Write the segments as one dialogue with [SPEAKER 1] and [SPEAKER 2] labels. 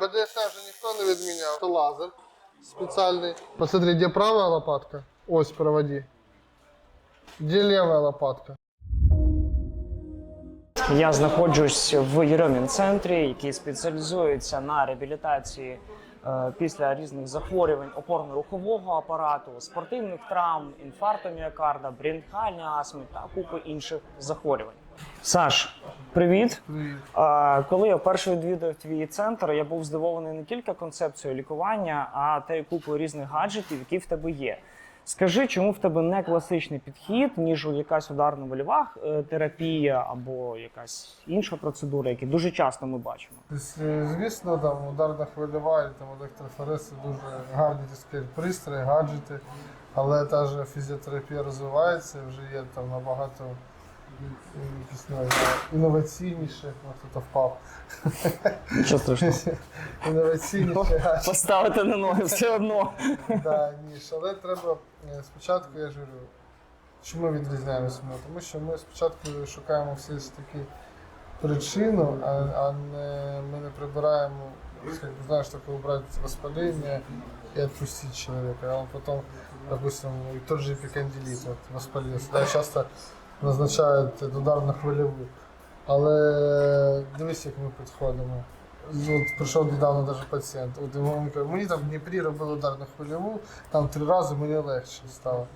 [SPEAKER 1] БДСМ же никто не відміняв. Это лазер специальный. Посмотри, где правая лопатка? Ось проводи. Где левая лопатка?
[SPEAKER 2] Я знаходжусь в Єрьомін центрі, який спеціалізується на реабілітації е, після різних захворювань опорно-рухового апарату, спортивних травм, інфаркту міокарда, бронхіальної астми та купи інших захворювань. Саш, привіт.
[SPEAKER 1] Привіт.
[SPEAKER 2] Е, Коли я вперше відвідав твій центр, я був здивований не тільки концепцією лікування, а та й купою різних гаджетів, які в тебе є. Скажи, чому в тебе не класичний підхід, ніж у якась ударно-вольова е, терапія або якась інша процедура, які дуже часто ми бачимо.
[SPEAKER 1] Тобто, Звісно, там ударна хвильова і там електрофореси дуже гарні так пристрої, гаджети, але та ж фізіотерапія розвивається, вже є там набагато знаю, інноваційніше, О, хто-то впав.
[SPEAKER 2] Що страшного?
[SPEAKER 1] Інноваційніше.
[SPEAKER 2] Поставити на ноги все одно.
[SPEAKER 1] Да, ніж, але треба е, спочатку, я ж говорю, чому відрізняємося ми? Тому що ми спочатку шукаємо все ж таки причину, а, а не, ми не прибираємо, знаешь, только убрать воспаление и отпустить человека. А он потом, допустим, тот же эпикондилит вот, воспалился. Да, часто назначають ударну хвильову. Але дивись, як ми підходимо. От прийшов недавно даже пацієнт. От він каже, мені там в Дніпрі робили ударну хвильову, там три рази мені легше стало.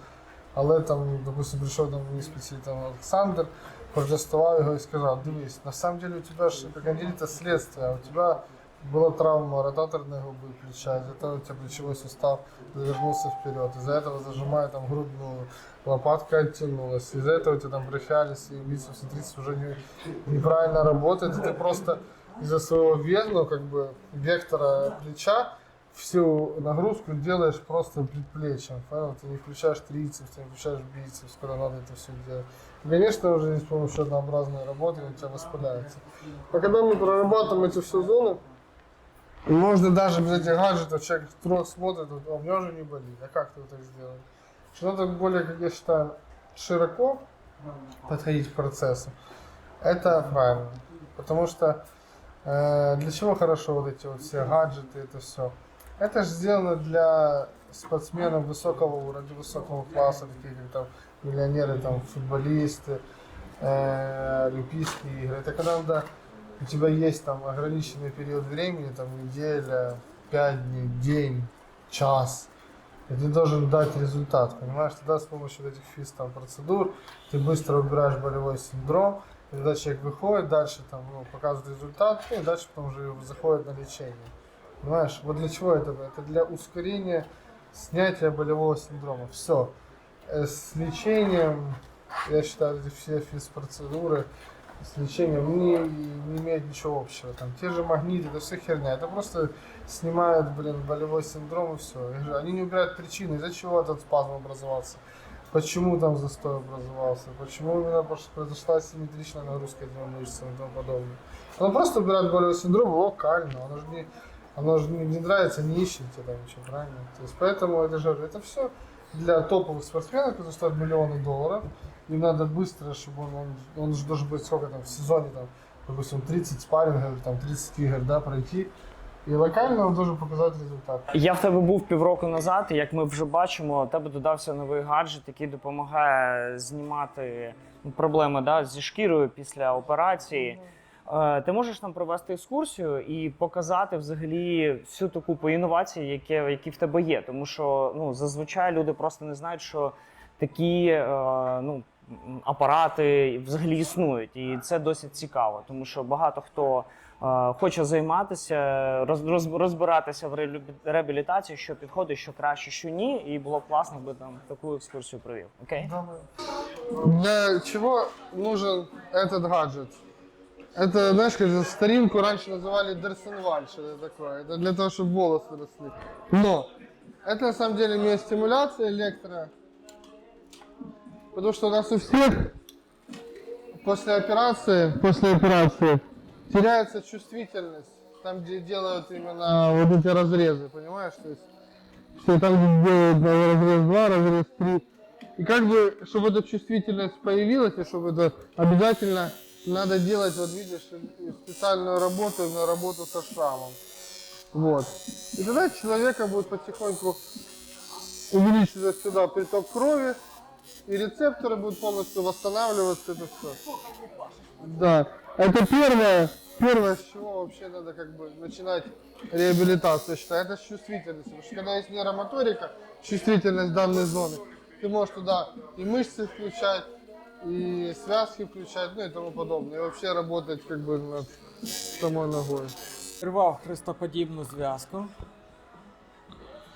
[SPEAKER 1] Але там, допустим, прийшов мені спеціаліст там, Олександр, протестував його і сказав, дивись, на самом деле у тебе ж эпикондилит это следствие, а у тебе была травма ротаторной губы плеча, из-за этого у тебя плечевой сустав завернулся вперед, из-за этого зажимая там грудную, лопатка оттянулась, из-за этого у тебя там брафиалис и бицепс и трицепс уже не, неправильно работает, и ты просто из-за своего веса, как бы, вектора плеча всю нагрузку делаешь просто предплечьем, понял? Ты не включаешь трицепс, ты не включаешь бицепс, когда надо это все делать. Конечно, уже не с помощью однообразной работы у тебя воспаляется. А когда мы прорабатываем эти все зоны, можно даже без этих гаджетов человек трог смотрит, а у меня уже не болит. А как ты вот так сделал? Что надо более, как я считаю, широко подходить к процессу. Это правильно. Потому что э, для чего хорошо вот эти вот все гаджеты, это все? Это же сделано для спортсменов высокого уровня, высокого класса, такие как там миллионеры, там футболисты, э, Олимпийские игры. Это когда надо, у тебя есть там ограниченный период времени, там неделя, пять дней, день, час, и ты должен дать результат, понимаешь? Тогда с помощью этих физ там процедур ты быстро убираешь болевой синдром, и тогда человек выходит, дальше там ну, показывает результат, ну, и дальше потом уже заходит на лечение. Понимаешь, вот для чего это? Это для ускорения снятия болевого синдрома. Все. С лечением, я считаю, все физпроцедуры с лечением не, не имеют ничего общего. Там те же магниты, это все херня. Это просто снимают, блин, болевой синдром и все. Они не убирают причины, из-за чего этот спазм образовался. Почему там застой образовался, почему именно произошла асимметричная нагрузка этими мышцами и тому подобное. Оно просто убирает болевой синдром локально, оно же не, оно же не, нравится, не ищите там ничего, правильно? То есть поэтому это же это все для топовых спортсменов, которые стоят миллионы долларов. Им надо быстро, чтобы он, он, он же должен быть сколько там в сезоне, там, допустим, 30 спаррингов, там 30 игр, да, пройти. И локально он должен показать результат.
[SPEAKER 2] Я в тебе був півроку назад, і як ми вже бачимо, у тебе додався новий гаджет, який допомагає знімати проблеми да, зі шкірою після операції. Е, Ти можеш нам провести екскурсію і показати взагалі всю ту купу інновацій, які, які в тебе є. Тому що ну, зазвичай люди просто не знають, що такі е, ну, м, апарати взагалі існують. І це досить цікаво, тому що багато хто е, хоче займатися, роз, роз, розбиратися в реабілі- реабілітації, що підходить, що краще, що ні. І було б класно, би там таку екскурсію провів. Окей?
[SPEAKER 1] Для чего нужен этот гаджет? Это, знаешь, как же старинку раньше называли Дерсенваль, что это такое. Это для того, чтобы волосы росли. Но это на самом деле не стимуляция электро, потому что у нас у всех после операции, после операции теряется чувствительность, там, где делают именно вот эти разрезы, понимаешь? То есть, что там, где делают разрез 2, разрез 3. И как бы, чтобы эта чувствительность появилась, и чтобы это обязательно надо делать, вот видишь, специальную работу, именно работу со шрамом. Вот. И тогда человека будет потихоньку увеличиваться сюда приток крови, и рецепторы будут полностью восстанавливаться, это все. Да, это первое, первое, с чего вообще надо как бы начинать реабилитацию, я считаю, это с чувствительностью. Потому что когда есть нейромоторика, чувствительность данной зоны, ты можешь туда и мышцы включать, и связки включать, ну и тому подобное. И вообще работать как бы над самой ногой.
[SPEAKER 3] Рвав хрестоподібну зв'язку.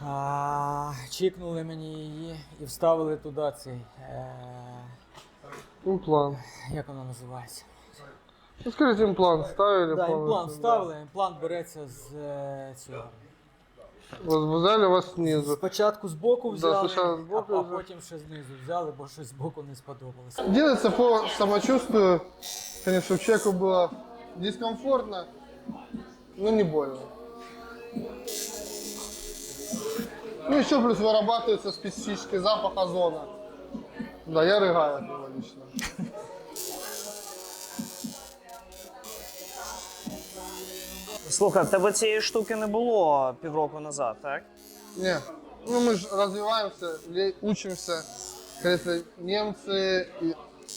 [SPEAKER 3] А, чікнули мені її і вставили туди цей. Е,
[SPEAKER 1] Имплант.
[SPEAKER 3] як вона називається?
[SPEAKER 1] Ну скажите, имплант ставили
[SPEAKER 3] Да, імплант вставили, імплант береться з е, цього.
[SPEAKER 1] Вот взяли вас снизу.
[SPEAKER 3] Спочатку з боку
[SPEAKER 1] Да,
[SPEAKER 3] взяли,
[SPEAKER 1] спочатку з боку
[SPEAKER 3] а, а
[SPEAKER 1] взяли.
[SPEAKER 3] потім ще знизу взяли, бо щось з боку не сподобалося.
[SPEAKER 1] Делается по самочувствию, конечно, чтобы человеку было дискомфортно, но не больно. Ну еще плюс вырабатывается специфический запах озона. Да, я рыгаю от него лично.
[SPEAKER 2] Слухай, в тебе цієї штуки не було півроку назад, так?
[SPEAKER 1] Не, ну мы же развиваемся, ле- учимся. Как говорится, немцы и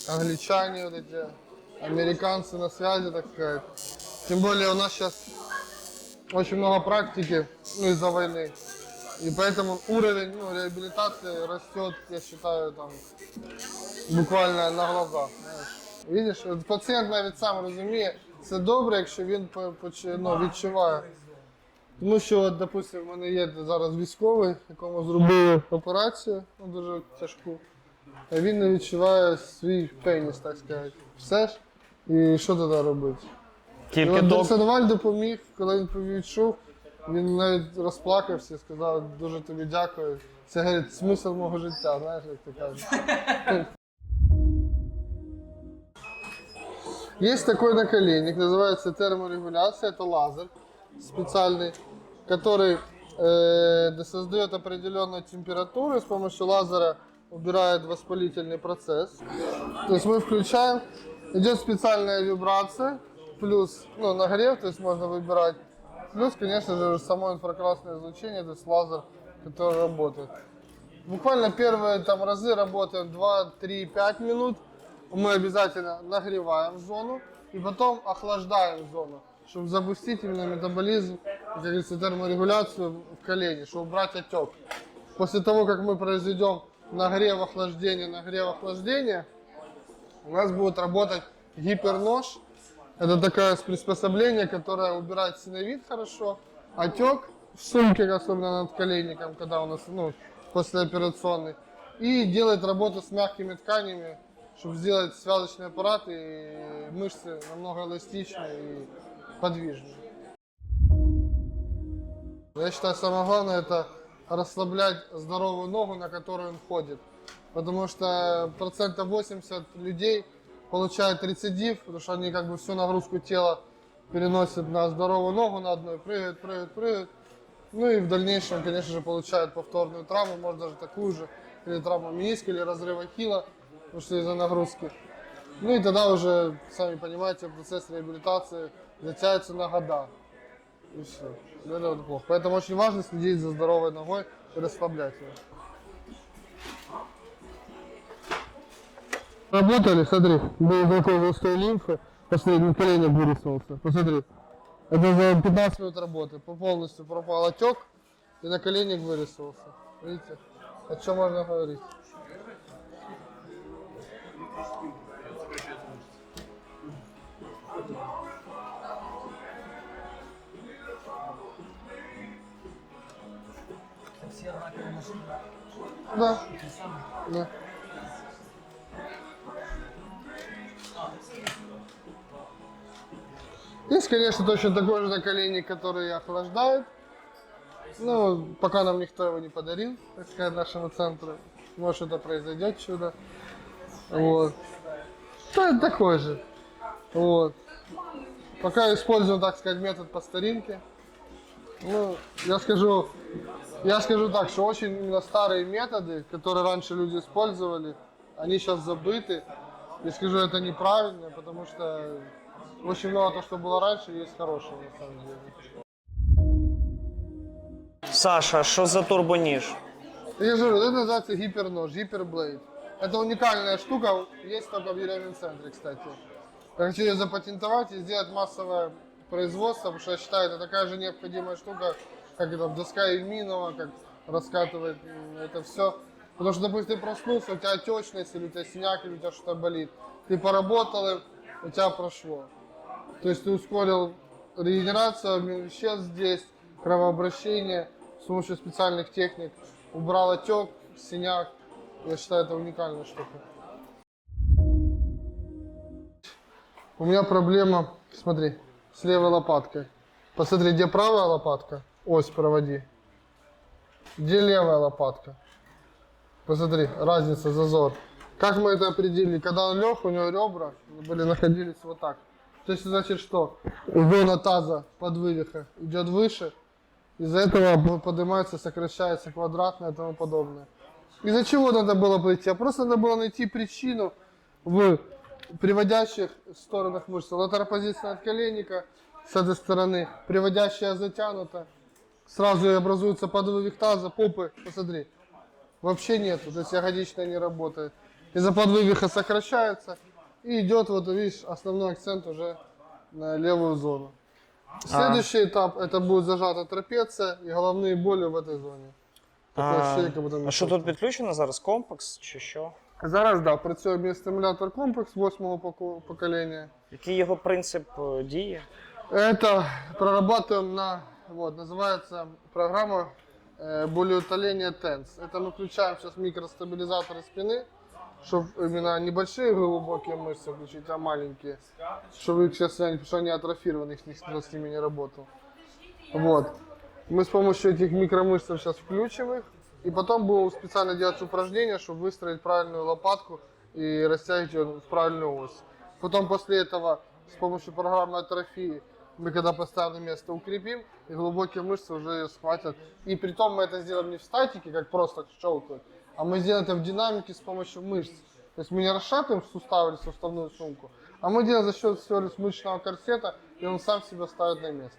[SPEAKER 1] англичане вот эти, американцы на связи, так сказать. Тем более у нас сейчас очень много практики, ну из-за войны. И поэтому уровень ну, реабилитации растет, я считаю, там буквально на глазах. Знаєш. Видиш, от пацієнт навіть сам розуміє, це добре, якщо він по- поч- ну, відчуває. Тому що, от, допустим, в мене є зараз військовий, якому зробили операцію, ну дуже тяжку. А він не відчуває свій пеніс, так сказати. Все ж. І що тоді робити?
[SPEAKER 2] Тільки
[SPEAKER 1] от
[SPEAKER 2] док...
[SPEAKER 1] Допоміг, коли він відчув, він навіть розплакався і сказав, дуже тобі дякую. Це говорить, смисл мого життя, знаєш, як ти кажеш. Есть такой наколенник, называется терморегуляция, это лазер специальный, который э, создает определенную температуру и с помощью лазера убирает воспалительный процесс. То есть мы включаем, идет специальная вибрация, плюс ну, нагрев, то есть можно выбирать, плюс, конечно же, само инфракрасное излучение, то есть лазер, который работает. Буквально первые там разы работаем 2, 3, 5 минут. Мы обязательно нагреваем зону и потом охлаждаем зону, чтобы запустить именно метаболизм, как говорится, терморегуляцию в колене, чтобы убрать отек. После того, как мы произведем нагрев, охлаждение, нагрев, охлаждение, у нас будет работать гипернож. Это такое приспособление, которое убирает синовит хорошо, отек в сумке, особенно над коленником, когда у нас ну, послеоперационный, и делает работу с мягкими тканями, чтобы сделать связочный аппарат и мышцы намного эластичнее и подвижнее. Я считаю, самое главное это расслаблять здоровую ногу, на которую он ходит. Потому что процентов 80 людей получают рецидив, потому что они как бы всю нагрузку тела переносят на здоровую ногу на одной, прыгают, прыгают, прыгают. Ну и в дальнейшем, конечно же, получают повторную травму, может даже такую же, или травму мениска, или разрыв ахилла, потому что из-за нагрузки. Ну и тогда уже, сами понимаете, процесс реабилитации затянется на года. И все. Это вот плохо. Поэтому очень важно следить за здоровой ногой и расслаблять ее. Работали, смотри, был такой застой лимфы, последний коленек вырисовался. Посмотри. Это за 15 минут работы. По- Полностью пропал отек и на коленник вырисовался. Видите? О чем можно говорить? Да. Да. Есть, конечно, точно такой же наколенник, который охлаждает. Ну, пока нам никто его не подарил, так сказать, нашему центру. Может, это произойдет чудо. Вот. Да, такой же. Вот. Пока используем, так сказать, метод по старинке. Ну, я скажу, я скажу так, что очень именно старые методы, которые раньше люди использовали, они сейчас забыты. Я скажу, это неправильно, потому что очень много то, что было раньше, есть хорошего на самом деле.
[SPEAKER 2] Саша, що за турбоніж?
[SPEAKER 1] Я же говорю, это называется гипернож, гиперблейд. Это уникальная штука, есть только в Еремин центре, кстати. Я хочу ее запатентовать и сделать массовое производство, потому что я считаю, это такая же необходимая штука, как это доска Ильминова, как раскатывать м, это все. Потому что, допустим, ты проснулся, у тебя отечность, или у тебя синяк, или у тебя что-то болит. Ты поработал, и у тебя прошло. То есть ты ускорил регенерацию обмен веществ здесь, кровообращение с помощью специальных техник. Убрал отек, синяк. Я считаю, это уникальная штука. У меня проблема, смотри, с левой лопаткой. Посмотри, где правая лопатка, ось проводи. Где левая лопатка? Посмотри, разница, зазор. Как мы это определили? Когда он лег, у него ребра были, находились вот так. То есть, значит, что зона таза под вывиха идет выше, из-за этого поднимается, сокращается квадратное и тому подобное. Из-за чего надо было пойти? А просто надо было найти причину в приводящих сторонах мышц. Латеропозиция надколенника с этой стороны, приводящая затянута. Сразу образуется подвывих таза, попы. Посмотри. Вообще нету, то есть ягодичная не работает. Из-за подвывиха сокращается и идет, вот видишь, основной акцент уже на левую зону. Следующий этап это будет зажата трапеция и головные боли в этой зоне. Таке
[SPEAKER 2] А,
[SPEAKER 1] ощущение, как будто
[SPEAKER 2] а що
[SPEAKER 1] мешок.
[SPEAKER 2] тут підключено зараз? Комплекс чи що?
[SPEAKER 1] Зараз да, працює біостимулятор комплекс восьмого поко- покоління.
[SPEAKER 2] Який його принцип е, дії?
[SPEAKER 1] Это прорабатываем на, вот, называется программа э, болеутоления TENS. Это мы включаем сейчас микростабилизаторы спины, чтобы именно небольшие глубокие мышцы включить, а маленькие. Чтобы их сейчас, они, потому что они атрофированы, их никто с ними не работал. Вот. Мы с помощью этих микромышц сейчас включим их, и потом будем специально делать упражнения, чтобы выстроить правильную лопатку и растягивать ее в правильную ось. Потом после этого с помощью программы атрофии мы когда поставим на место укрепим, и глубокие мышцы уже ее схватят. И при том мы это сделаем не в статике, как просто щелкают, а мы сделаем это в динамике с помощью мышц. То есть мы не расшатываем сустав или суставную сумку, а мы делаем за счет всего лишь мышечного корсета, и он сам себя ставит на место.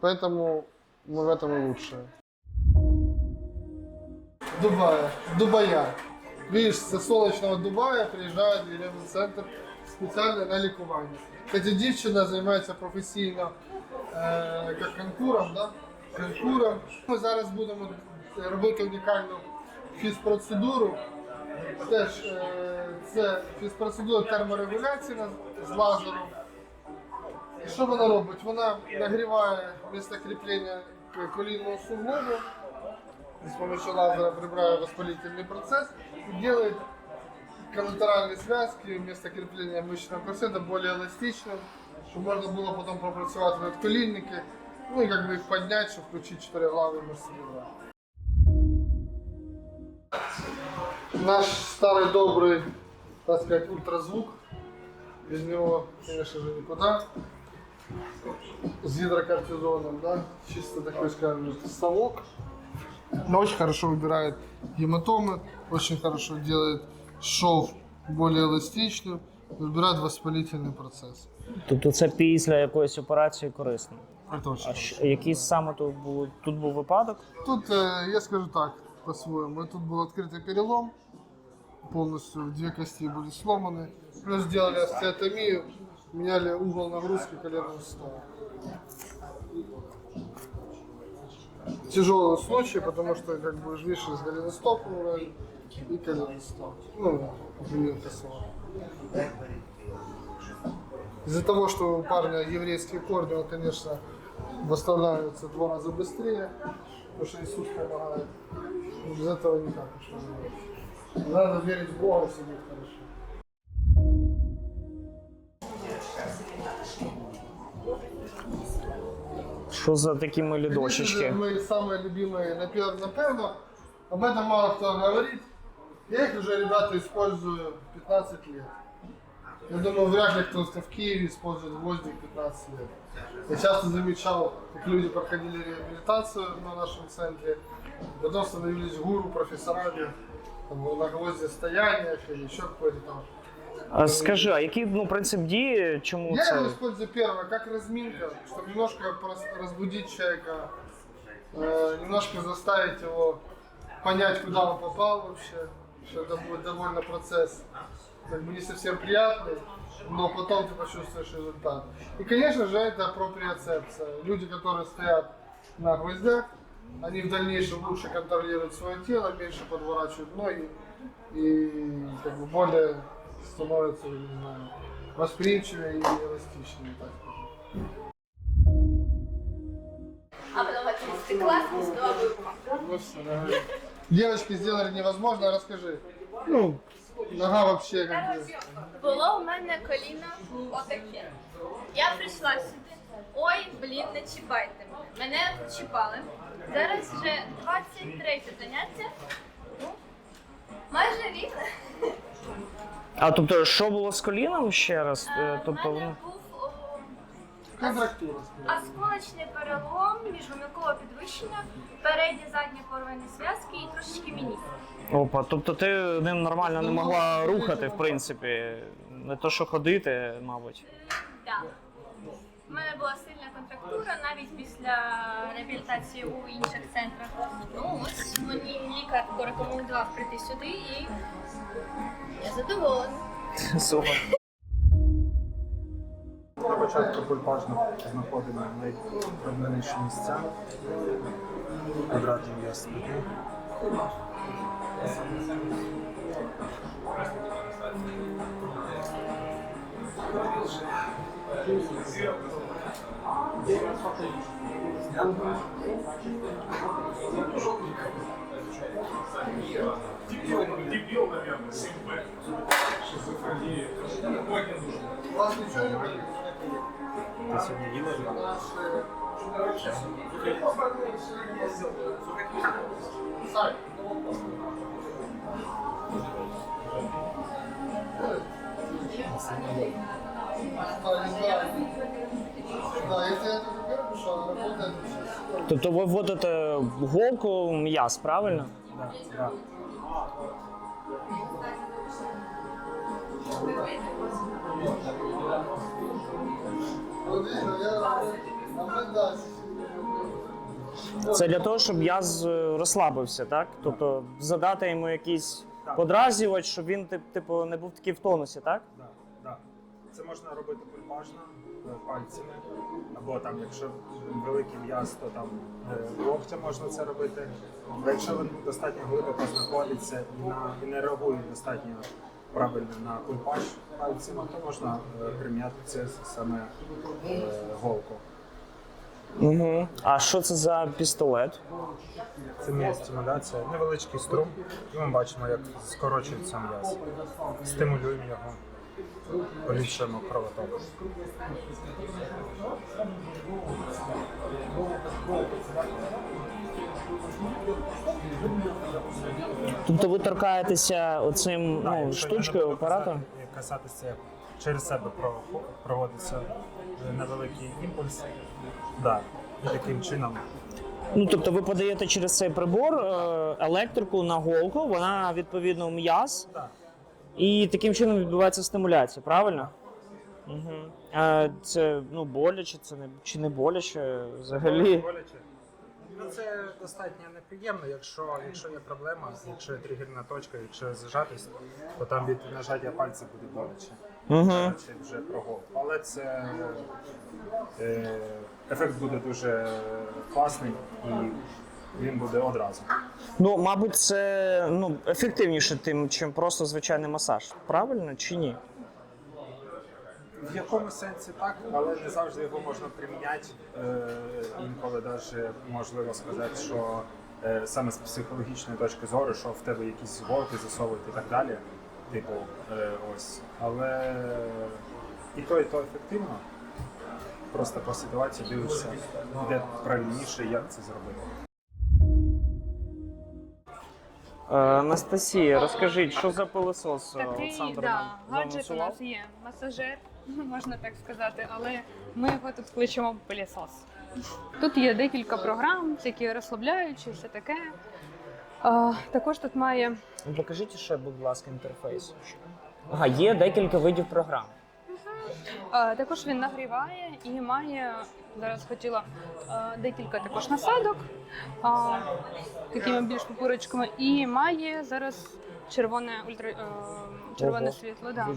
[SPEAKER 1] Поэтому мы в этом и лучшие. Дубая. Дубая. Видишь, со солнечного Дубая приїжджає в Єлемний центр спеціально на лікування. Кстати, дівчина займається професійно е, як конкуром, да? конкуром. Ми зараз будемо робити унікальну фізпроцедуру. Теж е, це фізпроцедура терморегуляції на- з лазером. І що вона робить? Вона нагріває місце кріплення к- колінного суглобу, с помощью лазера прибирая воспалительный процесс и делает коллатеральные связки вместо крепления мышечного корсета более эластичным, чтобы можно было потом пропрацевать над колінники, ну и как бы их поднять, чтобы включить четырехглавые мышцы бедра. Наш старый добрый, так сказать, ультразвук, без него, конечно же, никуда. С гидрокортизоном, да, чисто такой, скажем, совок. Но очень хорошо выбирает гематомы, очень хорошо делает шов более эластичным, выбирает воспалительный процесс.
[SPEAKER 2] Тобто це після якоїсь операції корисно.
[SPEAKER 1] Это очень
[SPEAKER 2] А що- який саме тут був тут був випадок?
[SPEAKER 1] Тут, э, я скажу так, по-своему, тут был открытый перелом, полностью две кости были сломаны, плюс сделали остеотомию, меняли угол нагрузки коленного сустава. Тяжелый случай, потому что, как бы, видишь, из голеностопного района и коленостопа. Ну, например. Из-за того, что у парня еврейские корни, он, конечно, восстанавливается два раза быстрее, потому что Иисус помогает. Без этого никак не сделать. Надо верить в Бога, все будет хорошо.
[SPEAKER 2] Що за такі милі дощечки?
[SPEAKER 1] же, Мои самые любимые, напев- напевно, об этом мало кто говорит. Я их уже, ребята, использую 15 лет. Я думаю, вряд ли кто-то в Киеве использует гвоздик 15 лет. Я часто замечал, как люди проходили реабилитацию на нашем центре, потом становились гуру, профессорами там, на гвозди стояниях или еще какой-то там.
[SPEAKER 2] А скажи, а який ну принцип дії? Чому
[SPEAKER 1] Я его
[SPEAKER 2] це?
[SPEAKER 1] использую первое, как разминка, чтобы немножко прос- разбудить человека, э, немножко заставить его понять, куда он попал вообще, что это будет довольно процесс как бы не совсем приятный, но потом ты почувствуешь результат. И, конечно же, это проприоцепция. Люди, которые стоят на гвоздях, они в дальнейшем лучше контролируют свое тело, меньше подворачивают ноги и как бы более становятся, не знаю, восприимчивее и эластичнее. Так скажем.
[SPEAKER 4] А потом ты классный с новой
[SPEAKER 1] Вот всё, давай. Девочки сделали невозможно, расскажи. Ну, нога вообще как бы...
[SPEAKER 4] Було у мене коліно отаке. Я прийшла сюди. Ой, блін, не чіпайте мене. Мене чіпали. Зараз вже 23 заняття. Ну, майже рік.
[SPEAKER 2] А тобто, що було з коліном ще раз? Е,
[SPEAKER 4] Е, У
[SPEAKER 2] Тобто,
[SPEAKER 4] мене
[SPEAKER 2] ну,
[SPEAKER 4] був о,
[SPEAKER 1] Контрактура.
[SPEAKER 4] осколочний перелом, міжгомілкове підвищення, передня задня порвані зв'язки і трошечки мініс.
[SPEAKER 2] опа, тобто ти ним нормально не могла рухати, в принципі. Не то, що ходити, мабуть.
[SPEAKER 4] Так. У мене була сильна контрактура навіть після реабілітації у інших центрах. Ну ось мені лікар порекомендував прийти сюди і я задоволена.
[SPEAKER 2] Супер.
[SPEAKER 5] На початку пульпажно знаходимо найпроблемніші місця. Квадратний м'яз спини.
[SPEAKER 1] У болит?
[SPEAKER 5] Ти сьогодні їла?
[SPEAKER 1] Сань. Да, если я говорю, что она работает, сейчас.
[SPEAKER 2] Тобто ви вводите в голку м'яз, правильно?
[SPEAKER 5] Да, да.
[SPEAKER 1] Вот видно, я наблюдаю.
[SPEAKER 2] Це для того, щоб м'яз е, розслабився, так? Тобто задати йому якийсь подразнювач, щоб він тип- типу не був такий в тонусі, так?
[SPEAKER 5] Да, да. Це можна робити пульпажно е, пальцями, або там, якщо великий м'яз, то там е, локтя можна це робити. А якщо він достатньо глибоко знаходиться і, на, і не реагує достатньо правильно на пульпаж пальцями, то можна е, прим'яти це саме е, голку.
[SPEAKER 2] Угу. А що це за пістолет?
[SPEAKER 5] Це міостимуляція, невеличкий струм, і ми бачимо, як скорочується м'яз. Стимулюємо його, поліпшуємо кровоток.
[SPEAKER 2] Тобто ви торкаєтеся оцим ну, штучкою апаратом?
[SPEAKER 5] Касатися через себе проводиться невеликий імпульс. Да. І таким чином
[SPEAKER 2] Ну, тобто ви подаєте через цей прибор е, електрику на голку, вона відповідно в м'яз,
[SPEAKER 5] да.
[SPEAKER 2] І таким чином відбувається стимуляція, правильно? Угу. А це ну, боляче, це не чи не боляче взагалі.
[SPEAKER 5] боляче. Ну, це достатньо неприємно, якщо, якщо є проблема, якщо є тригерна точка, якщо є зажатість, то там від нажаття пальця буде боляче.
[SPEAKER 2] Угу.
[SPEAKER 5] Це вже про. Але це е, ефект буде дуже класний і він буде одразу.
[SPEAKER 2] Ну, мабуть, це ну, ефективніше тим, чим просто звичайний масаж. Правильно чи ні?
[SPEAKER 5] В якому сенсі так, але не завжди його можна приміняти. Е, інколи навіть можливо сказати, що е, саме з психологічної точки зору, що в тебе якісь голки засовують і так далі. Типу, е, ось. Але і то, і то ефективно. Просто по ситуації дивишся, де правильніше, як це зробити.
[SPEAKER 2] Анастасія, розкажіть, що за пилосос е,
[SPEAKER 6] Такий
[SPEAKER 2] Олександр
[SPEAKER 6] да,
[SPEAKER 2] нам
[SPEAKER 6] гаджет у нас є масажер, можна так сказати, але ми його тут кличемо пилісос. Тут є декілька програм, такі розслабляючі, все таке. А, також тут має
[SPEAKER 2] Покажіть ще, будь ласка, інтерфейс. Ага, є декілька видів програм.
[SPEAKER 6] Е, Також він нагріває і має зараз хотіла е, декілька також насадок такими більш пупурочками, і має зараз червоне ультра е, червоне
[SPEAKER 2] Ого.
[SPEAKER 6] світло. Да.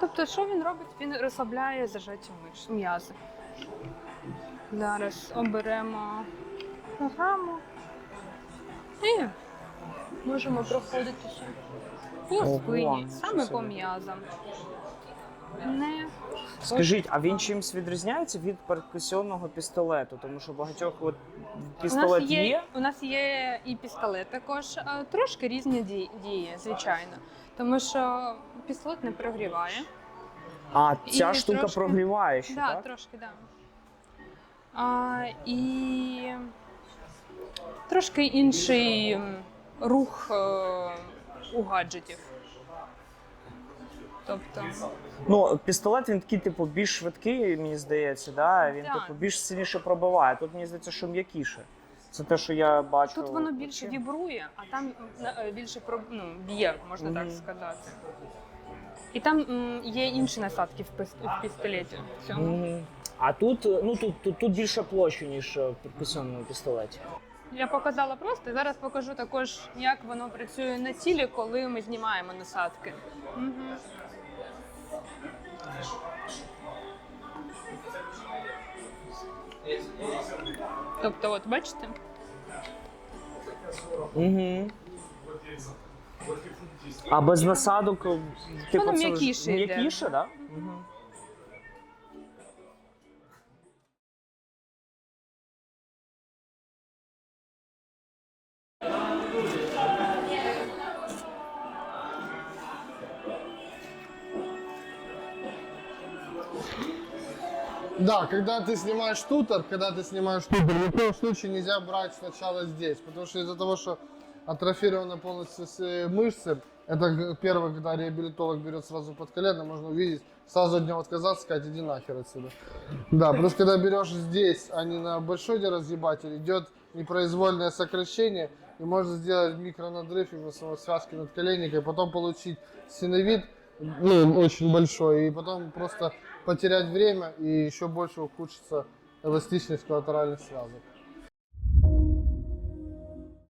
[SPEAKER 6] Тобто, що він робить? Він розслабляє зажаті м'язи. Зараз оберемо програму і можемо проходитися по спині, саме по м'язам. Не
[SPEAKER 2] Скажіть, а він чимось відрізняється від перкусіонного пістолету? Тому що багатьох от пістолет
[SPEAKER 6] у нас є,
[SPEAKER 2] є.
[SPEAKER 6] У нас є і пістолет також, а трошки різні дії, дії, звичайно. Тому що пістолет не прогріває.
[SPEAKER 2] А ця
[SPEAKER 6] І
[SPEAKER 2] штука
[SPEAKER 6] трошки-
[SPEAKER 2] прогріває ще,
[SPEAKER 6] Да,
[SPEAKER 2] так?
[SPEAKER 6] трошки, да. А, і трошки інший рух е, у гаджетів. Тобто,
[SPEAKER 2] Ну, пістолет він такий, типу, більш швидкий, мені здається, да? він типу більш сильніше пробиває. Тут мені здається, що м'якіше. Це те, що я бачу.
[SPEAKER 6] тут воно більше вібрує, а там е, більше ну, б'є, можна так сказати. І там є інші насадки в, пис- в пістолеті. в цьому.
[SPEAKER 2] Мгм. А тут, ну тут, тут, тут більше площі, ніж в перкусіонному пістолеті.
[SPEAKER 6] Я показала просто, зараз покажу також, як воно працює на тілі, коли ми знімаємо насадки. Угу. Тобто, от бачите?
[SPEAKER 2] Угу. А без насадок, типу, це
[SPEAKER 6] м'якіше йде.
[SPEAKER 2] м'якіше, так? Да? Угу.
[SPEAKER 1] Да, когда ты снимаешь тутор, когда ты снимаешь тутор, ни в коем случае нельзя брать сначала здесь, потому что из-за того, что атрофированы полностью э, мышцы, это первое, когда реабилитолог берет сразу под колено, можно увидеть, сразу от него отказаться, сказать, иди нахер отсюда. Да, что когда берешь здесь, а не на большой разъебатель, идет непроизвольное сокращение, и можно сделать микронадрыв именно самой связки надколенника, и потом получить синовид, ну, очень большой, и потом просто потерять время и еще больше ухудшится эластичность коллатеральных связок.